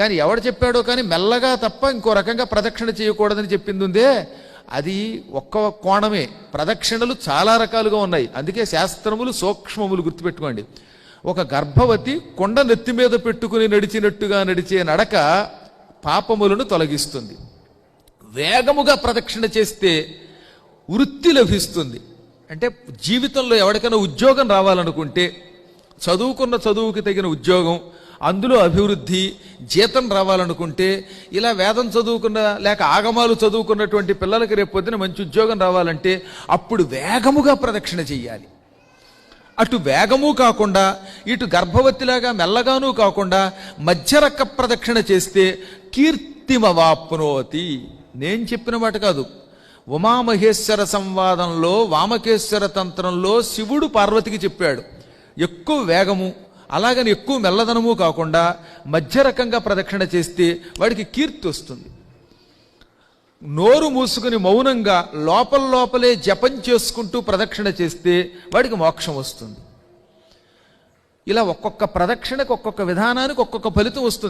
కానీ ఎవడు చెప్పాడో కానీ మెల్లగా తప్ప ఇంకో రకంగా ప్రదక్షిణ చేయకూడదని చెప్పింది ఉందే అది ఒక్క కోణమే. ప్రదక్షిణలు చాలా రకాలుగా ఉన్నాయి. అందుకే శాస్త్రములు సూక్ష్మములు గుర్తుపెట్టుకోండి. ఒక గర్భవతి కొండ నెత్తి మీద పెట్టుకుని నడిచినట్టుగా నడిచే నడక పాపములను తొలగిస్తుంది. వేగముగా ప్రదక్షిణ చేస్తే వృత్తి లభిస్తుంది. అంటే జీవితంలో ఎవరికైనా ఉద్యోగం రావాలనుకుంటే చదువుకున్న చదువుకి తగిన ఉద్యోగం అందులో అభివృద్ధి జీతం రావాలనుకుంటే ఇలా వేదం చదువుకున్న లేక ఆగమాలు చదువుకున్నటువంటి పిల్లలకి రేపు పొద్దున మంచి ఉద్యోగం రావాలంటే అప్పుడు వేగముగా ప్రదక్షిణ చెయ్యాలి. అటు వేగము కాకుండా ఇటు గర్భవతిలాగా మెల్లగానూ కాకుండా మధ్యరక్క ప్రదక్షిణ చేస్తే కీర్తిమవాప్నోతి నేను చెప్పిన మాట కాదు. ఉమామహేశ్వర సంవాదంలో వామకేశ్వర తంత్రంలో శివుడు పార్వతికి చెప్పాడు ఎక్కువ వేగము అలాగని ఎక్కువ మెల్లదనము కాకుండా మధ్య రకంగా ప్రదక్షిణ చేస్తే వాడికి కీర్తి వస్తుంది. నోరు మూసుకుని మౌనంగా లోపల లోపలే జపం చేసుకుంటూ ప్రదక్షిణ చేస్తే వాడికి మోక్షం వస్తుంది. ఇలా ఒక్కొక్క ప్రదక్షిణకు ఒక్కొక్క విధానానికి ఒక్కొక్క ఫలితం వస్తుంది.